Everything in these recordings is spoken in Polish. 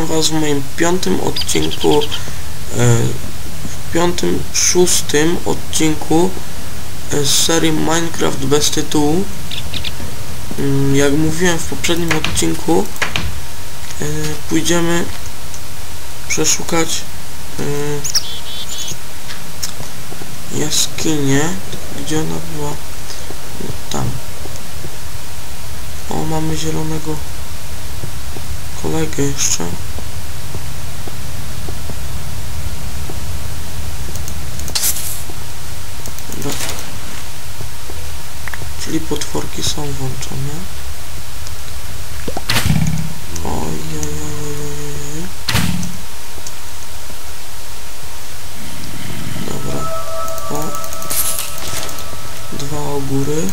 Witam Was w moim piątym odcinku, e, w piątym, szóstym odcinku e, z serii Minecraft bez tytułu. Mm, Jak mówiłem w poprzednim odcinku, e, pójdziemy przeszukać jaskinię, gdzie ona była, tam. O, mamy zielonego kolegę jeszcze. Czyli potworki są włączone. Oj, oj, oj, oj. Dobra. O. Dwa ogóry.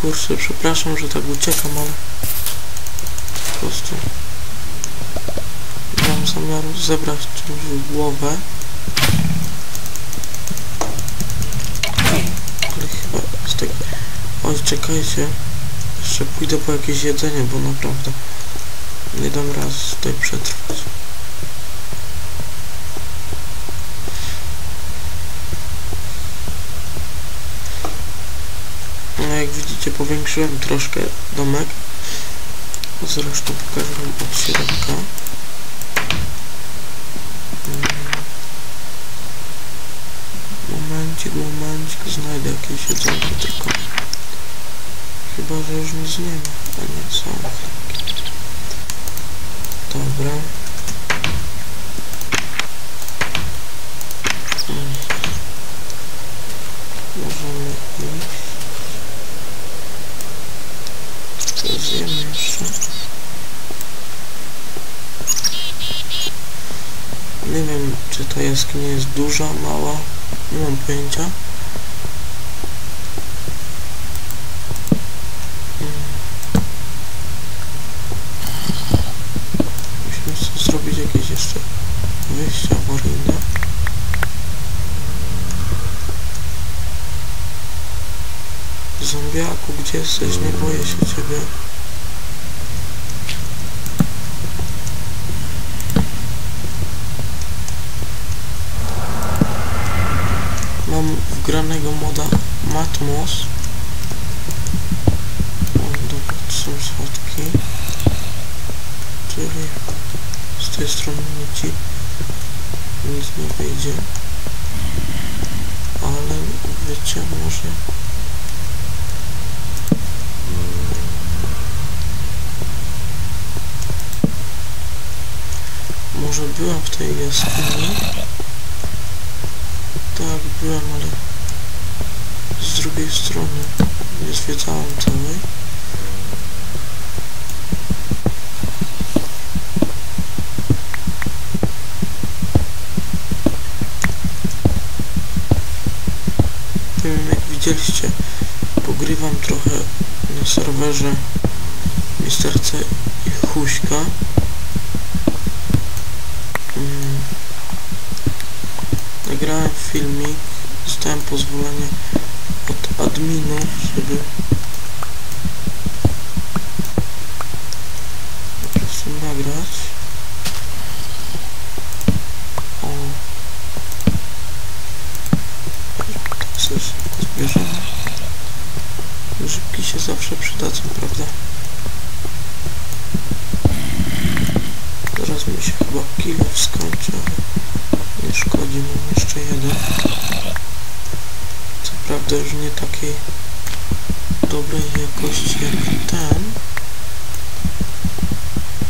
Kurczę, przepraszam, że tak uciekam, ale po prostu zamiaru zebrać czymś w głowę. Ale chyba z tego... Oj, czekajcie. Jeszcze pójdę po jakieś jedzenie, bo naprawdę nie dam raz tutaj przetrwać. No jak widzicie powiększyłem troszkę domek. Zresztą pokażę wam od środka. Momencik, momencik, znajdę jakieś jedzonko tylko. Chyba, że już nic nie ma. A nie, są chlebki. Dobra. Możemy iść. To zjemy jeszcze. Nie wiem, czy ta jaskinia jest duża, mała. Pojęcia. Musimy sobie zrobić jakieś jeszcze wyjście awaryjne. Zombiaku, gdzie jesteś? Nie boję się ciebie. Mam wgranego moda Matmos. O, dobra, to są schodki. Czyli z tej strony nic, nic nie wyjdzie. Ale wiecie, może... Może byłem w tej jaskini. Tak, byłem, ale z drugiej strony nie zwiedzałem całej. Nie wiem, jak widzieliście, pogrywam trochę na serwerze Misterce i Huśka. Mm. Nagrałem filmik, dostałem pozwolenie od adminów, żeby po prostu nagrać. O. Szybko zbierzemy. Grzybki się zawsze przydadzą, prawda? Teraz mi się chyba kilo skończy, ale nie szkodzi, mam jeszcze jeden. Co prawda już nie takiej dobrej jakości jak ten,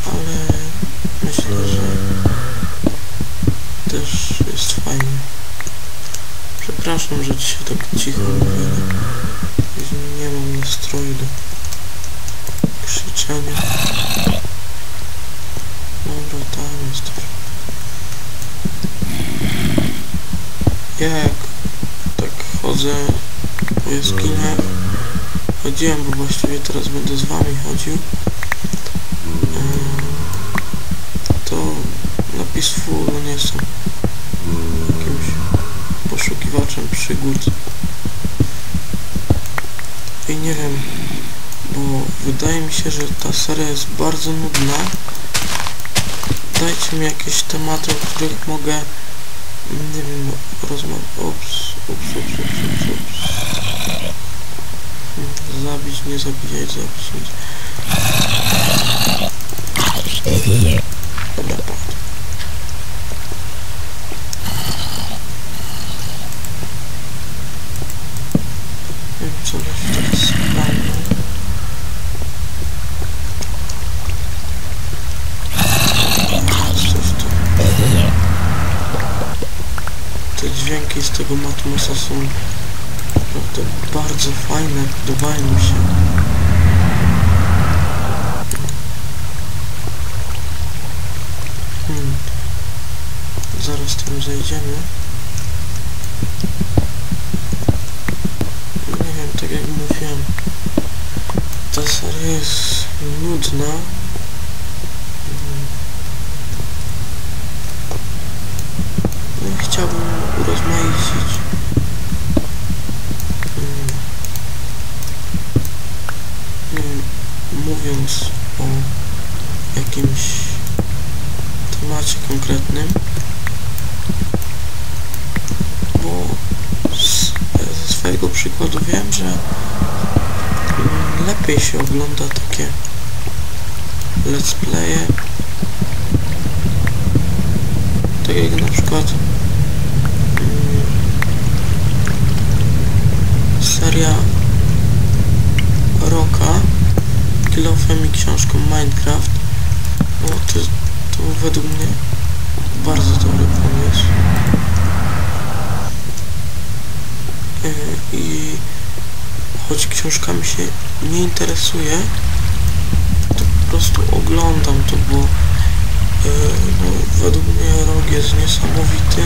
ale myślę, że też jest fajnie. Przepraszam, że dzisiaj tak cicho mówię, nie mam nastroju do krzyczenia. Dobra, tam jesteś. Ja jak chodzę po jaskiniach, chodziłem, bo właściwie teraz będę z wami chodził, Eee, to na no nie jestem jakimś poszukiwaczem przygód. I nie wiem, bo wydaje mi się, że ta seria jest bardzo nudna. Dajcie mi jakieś tematy, o których mogę, Ne bileyim Rozman. Ops. Ops. Ops. Ops. Ops. ops. Zabić, nie zabijać, zabić, nie zabijać. Dobra, tego Matmusa są naprawdę bardzo fajne, podobają mi się. Hmm. Zaraz tam zejdziemy. Nie wiem, tak jak mówiłem, ta seria jest nudna. No i chciałbym urozmaicić. Mm. Nie wiem, mówiąc o jakimś temacie konkretnym, bo z, ze swojego przykładu wiem, że lepiej się ogląda takie let's playe tak jak na przykład mm, seria Roka Kilofem i książką Minecraft. No to, to według mnie bardzo dobry pomysł. Yy, i choć książkami się nie interesuję to po prostu oglądam to, bo yy, no, według mnie rok jest niesamowity.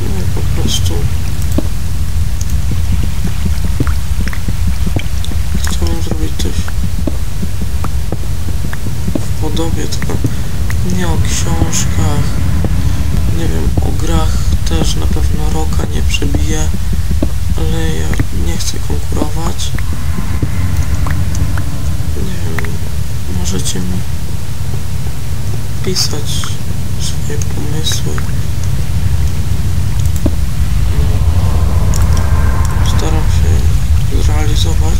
No po prostu chciałbym zrobić coś w podobie tylko nie o książkach nie wiem, o grach też na pewno roka nie przebije ale ja nie chcę konkurować. Nie wiem, możecie mi pisać swoje pomysły staram się zrealizować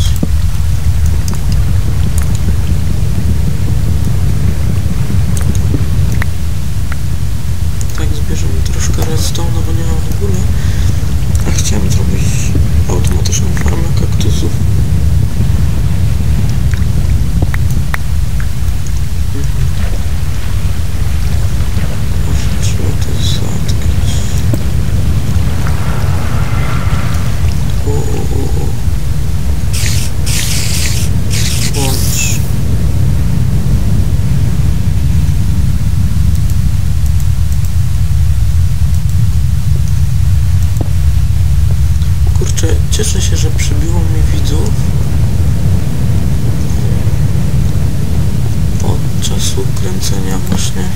tak zbierzemy troszkę redstone, bo nie mam w ogóle a chciałem zrobić automatyczną farmę kaktusów Mhm. Trzeba to zatkać. O, o, o, o. Włącz. Kurczę, cieszę się, że przybiło mi widzów. Od czasu kręcenia właśnie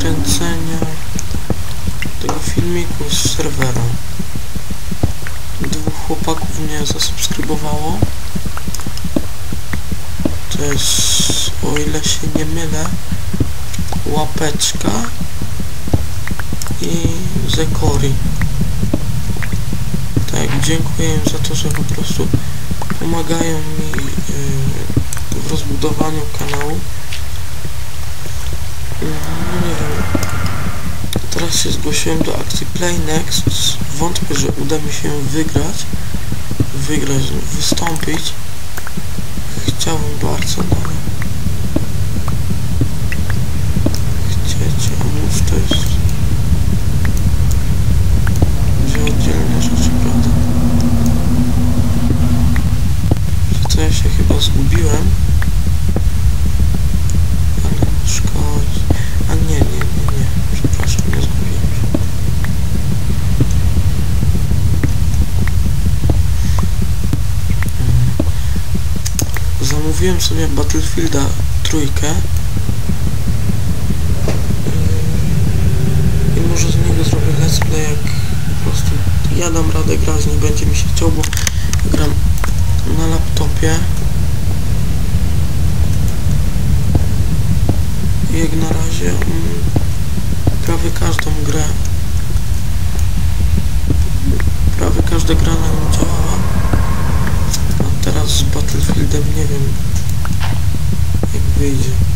kręcenia tego filmiku z serwera. Dwóch chłopaków mnie zasubskrybowało. To jest, o ile się nie mylę, łapeczka i Zekori. Tak, dziękuję im za to, że po prostu pomagają mi yy, w rozbudowaniu kanału. No nie wiem. Teraz się zgłosiłem do akcji Play Next. Wątpię, że uda mi się wygrać. Wygrać, wystąpić. Chciałbym bardzo, no ale... Chcecie, a mów to jest... Dwie oddzielne rzeczy, prawda? Że co ja się chyba zgubiłem. Ale szkodzi. A nie, nie, nie, nie. Przepraszam, nie zgubiłem się. Mm. Zamówiłem sobie Battlefielda trójkę. Yy, i może z niego zrobię let's play jak po prostu ja dam radę grać, nie będzie mi się chciał, bo gram na laptopie. I jak na razie mm, prawie każdą grę prawie każda gra na nim działała a teraz z Battlefieldem nie wiem jak